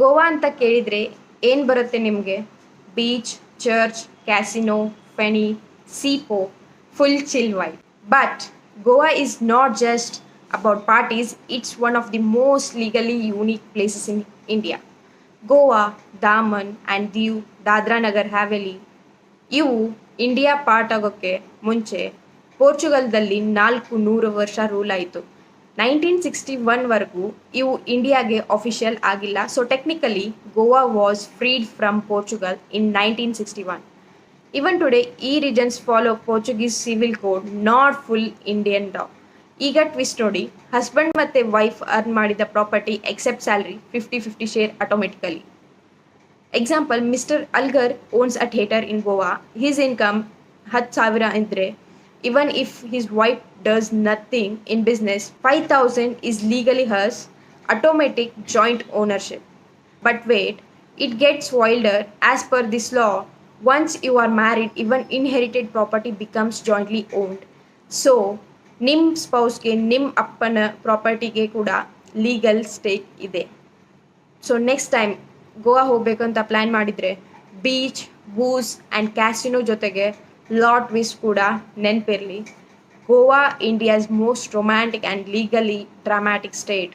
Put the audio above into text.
ಗೋವಾ ಅಂತ ಕೇಳಿದರೆ ಏನು ಬರುತ್ತೆ ನಿಮಗೆ? Beach, church, casino feni ಸೀಪೋ, full chill why but Goa is not just about parties it's one of the most legally unique places in India Goa Daman and Diu Dadra Nagar Haveli ಇವು India part ಆಗೋಕ್ಕೆ ಮುಂಚೆ ಪೋರ್ಚುಗಲ್ದಲ್ಲಿ ನಾಲ್ಕು ನೂರು ವರ್ಷ rule ಆಯಿತು. Nineteen sixty ಒನ್ವರೆಗೂ ಇವು ಇಂಡಿಯಾಗೆ official ಆಗಿಲ್ಲ. So technically Goa was freed from Portugal in nineteen sixty one. Even today ಈ regions follow Portuguese civil code not full Indian ಡಾ ಈಗ ಟ್ವಿಸ್ಟ್ ನೋಡಿ ಹಸ್ಬೆಂಡ್ ಮತ್ತು ವೈಫ್ ಅರ್ನ್ ಮಾಡಿದ property except salary fifty fifty share automatically example mister Algar owns a theatre in Goa his income ಹತ್ತು ಸಾವಿರ ಇದ್ದರೆ if his wife does nothing in business five thousand is legally hers automatic joint ownership but wait it gets wilder as per this law once you are married even inherited property becomes jointly owned so ನಿಮ್ಮ ಸ್ಪೌಸ್ಗೆ ನಿಮ್ಮ ಅಪ್ಪನ ಪ್ರಾಪರ್ಟಿಗೆ ಕೂಡ legal stake ಇದೆ so next time Goa ಹೋಗಬೇಕಂತ plan ಮಾಡಿದರೆ beach booze and casino ಜೊತೆಗೆ ಲಾಟ್ ವಿಸ್ ಕೂಡ ನೆನಪಿರಲಿ Goa India's most romantic and legally dramatic state